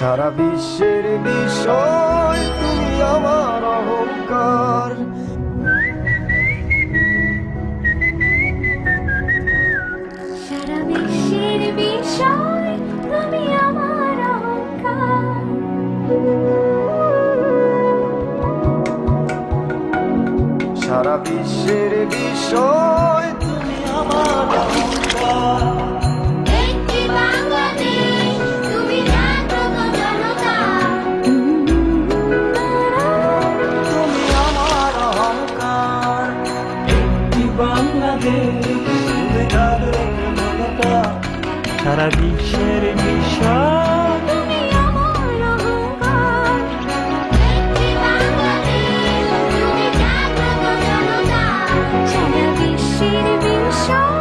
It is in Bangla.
সারা বিশ্বের বিষয় তুমি আমার অহংকার। সারা বিশ্বের বিষয় তুমি আমার অহংকার। সারা বিশ্বের বিষয় বাংলাদেশ তুমি জাগ্রত মমতা সারা বিশ্বের বিষয়। সারা বিশ্বের বিষয়।